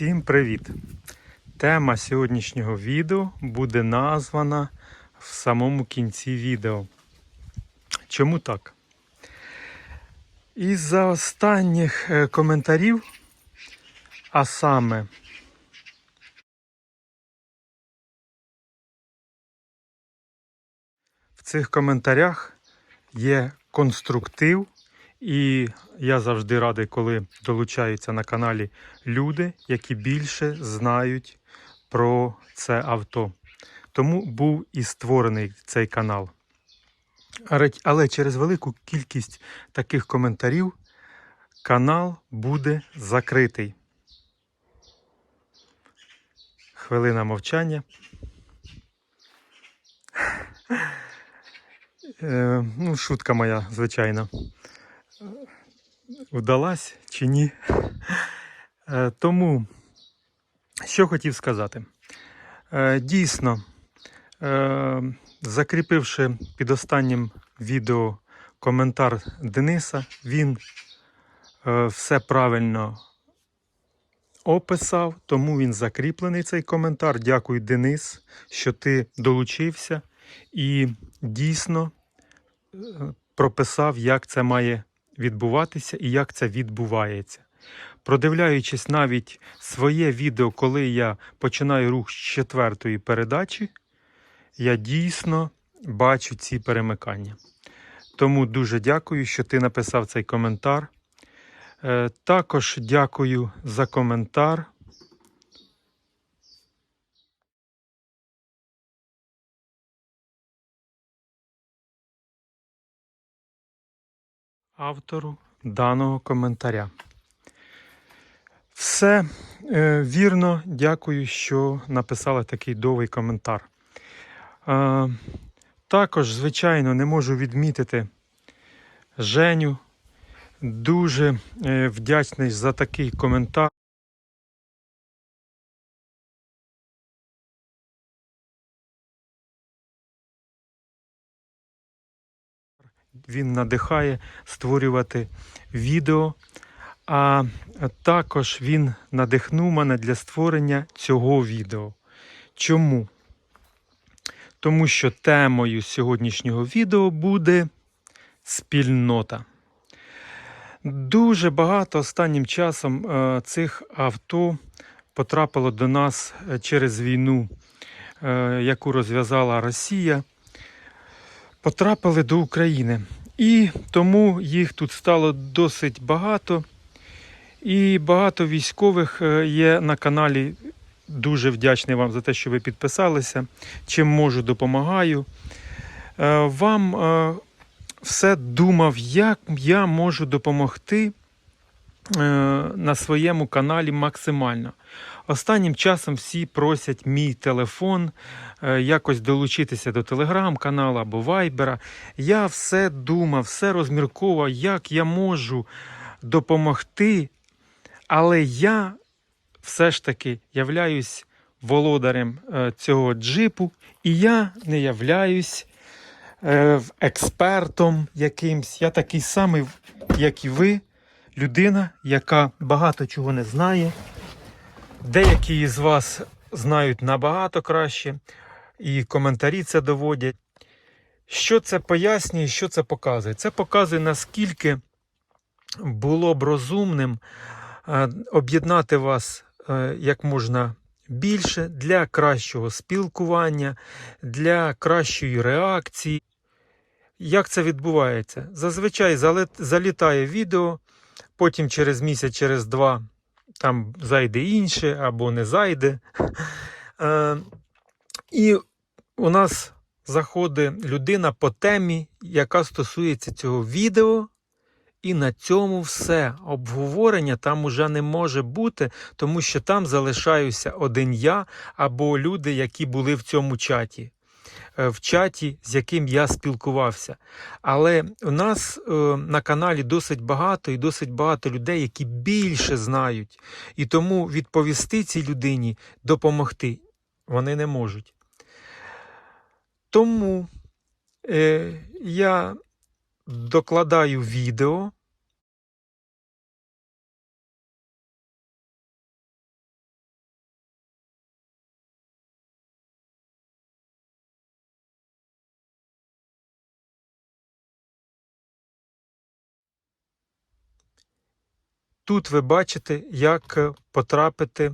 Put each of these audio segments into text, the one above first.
Всім привіт! Тема сьогоднішнього відео буде названа в самому кінці відео. Чому так? Із-за останніх е, коментарів, а саме в цих коментарях є конструктив, і я завжди радий, коли долучаються на каналі люди, які більше знають про це авто. Тому був і створений цей канал. Але- через велику кількість таких коментарів канал буде закритий. Хвилина мовчання. Е, ну, шутка моя, звичайно. Вдалась чи ні? Е, тому, що хотів сказати. Е, дійсно, е, закріпивши під останнім відео коментар Дениса, він все правильно описав, тому він закріплений цей коментар. Дякую, Денис, що ти долучився і дійсно прописав, як це має відбуватися і як це відбувається. Продивляючись навіть своє відео, коли я починаю рух з четвертої передачі, я дійсно бачу ці перемикання. Тому дуже дякую, що ти написав цей коментар. Е, Також дякую за коментар. Автору даного коментаря. Все е, вірно, дякую, що написали такий довгий коментар. Е, також, звичайно, не можу відмітити Женю. Дуже е, вдячний за такий коментар. Він надихає створювати відео. А також він надихнув мене для створення цього відео. Чому? Тому що темою сьогоднішнього відео буде спільнота. Дуже багато останнім часом е, цих авто потрапило до нас е, через війну, е, яку розв'язала Росія. Потрапили до України. І тому їх тут стало досить багато. І багато військових е, є на каналі. Дуже вдячний вам за те, що ви підписалися. Чим можу, допомагаю. Е, Вам е, все думав, як я можу допомогти на своєму каналі максимально. Останнім часом всі просять мій телефон, е, якось долучитися до телеграм-каналу або вайбера. Я все думав, все розмірковував, як я можу допомогти, але я все ж таки являюсь володарем е, цього джипу, і я не являюсь е, експертом якимсь. Я такий самий, як і ви, людина, яка багато чого не знає. Деякі з вас знають набагато краще, і коментарі це доводять. Що це пояснює, що це показує? Це показує, наскільки було б розумним е, об'єднати вас е, як можна більше для кращого спілкування, для кращої реакції. Як це відбувається? Зазвичай залітає відео, потім через місяць, через два там зайде інше або не зайде. Е, І у нас заходить людина по темі, яка стосується цього відео. І на цьому все. Обговорення там уже не може бути, тому що там залишаюся один я або люди, які були в цьому чаті, в чаті, з яким я спілкувався. Але у нас е, на каналі досить багато і досить багато людей, які більше знають. І тому відповісти цій людині, допомогти вони не можуть. Тому е, я докладаю відео тут ви бачите, як е, потрапити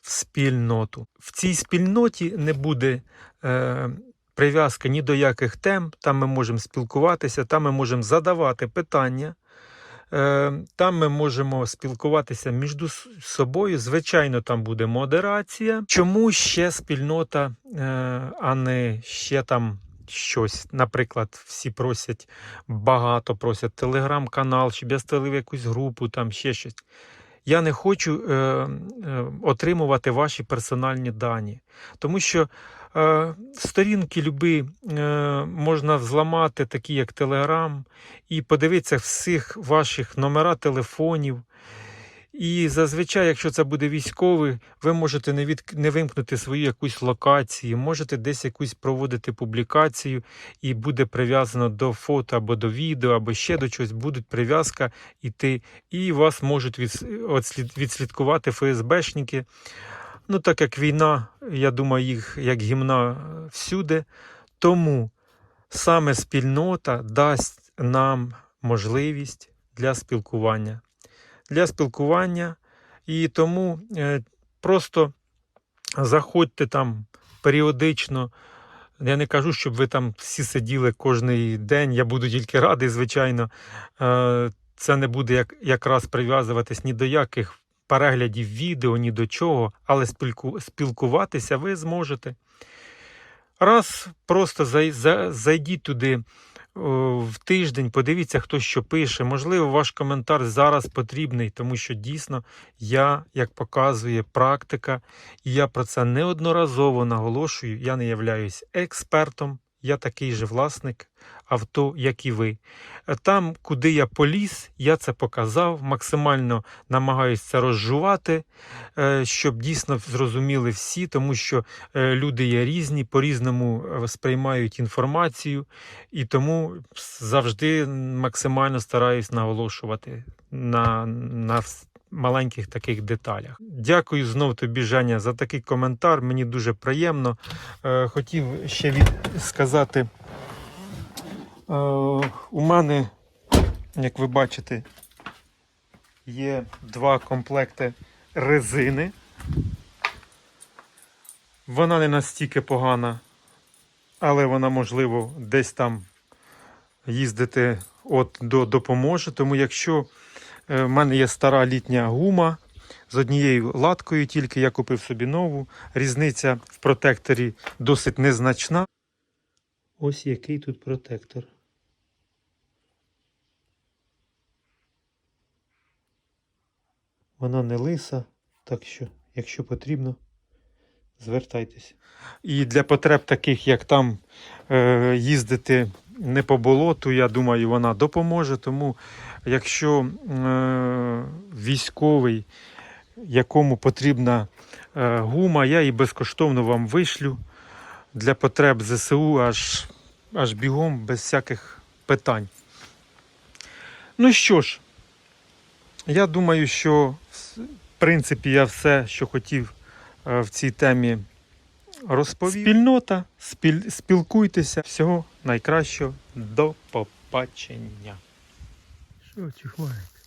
в спільноту. В цій спільноті не буде е, прив'язки ні до яких тем. Там ми можемо спілкуватися, там ми можемо задавати питання. Е, Там ми можемо спілкуватися між собою. Звичайно, там буде модерація. Чому ще спільнота, е, а не ще там щось? Наприклад, всі просять багато, просять телеграм-канал, щоб я створив якусь групу, там ще щось. Я не хочу е, е, отримувати ваші персональні дані, тому що е, сторінки любі е, можна взламати, такі як Telegram, і подивитися всіх ваших номера телефонів. І зазвичай, якщо це буде військовий, ви можете не, від... не вимкнути свою якусь локацію, можете десь якусь проводити публікацію, і буде прив'язано до фото або до відео, або ще до чогось, буде прив'язка іти, і вас можуть від... відслідкувати ФСБшники. Ну, так як війна, я думаю, їх як гімна всюди. Тому саме спільнота дасть нам можливість для спілкування. Для спілкування. І тому е, просто заходьте там періодично. Я не кажу, щоб ви там всі сиділи кожен день. Я буду тільки радий, звичайно. Е, Це не буде як, якраз прив'язуватись ні до яких переглядів відео, ні до чого, але спілку, спілкуватися ви зможете. Раз просто зай, за, зайдіть туди в тиждень, подивіться, хто що пише. Можливо, ваш коментар зараз потрібний, тому що дійсно я, як показує практика, і я про це неодноразово наголошую, я не являюсь експертом, я такий же власник авто, як і ви. Там, куди я поліз, я це показав, максимально намагаюся це розжувати, е, щоб дійсно зрозуміли всі, тому що е, люди є різні, по-різному е, сприймають інформацію, і тому завжди максимально стараюсь наголошувати на, на маленьких таких деталях. Дякую знов тобі, Женя, за такий коментар. Мені дуже приємно. Е, Хотів ще від... сказати. Е, У мене, як ви бачите, є два комплекти резини. Вона не настільки погана, але вона, можливо, десь там їздити от до допоможе. Тому якщо в мене є стара літня гума з однією латкою, тільки я купив собі нову. Різниця в протекторі досить незначна. Ось який тут протектор. Вона не лиса, так що, якщо потрібно, звертайтеся. І для потреб таких, як там е, їздити не по болоту, я думаю, вона допоможе. Тому, якщо е, військовий, якому потрібна е, гума, я її безкоштовно вам вишлю для потреб ЗСУ аж, аж бігом, без всяких питань. Ну що ж, я думаю, що в принципі я все, що хотів е, в цій темі розповів. Спільнота, спіль, спілкуйтеся. Всього найкращого. До побачення. Що чихваєте?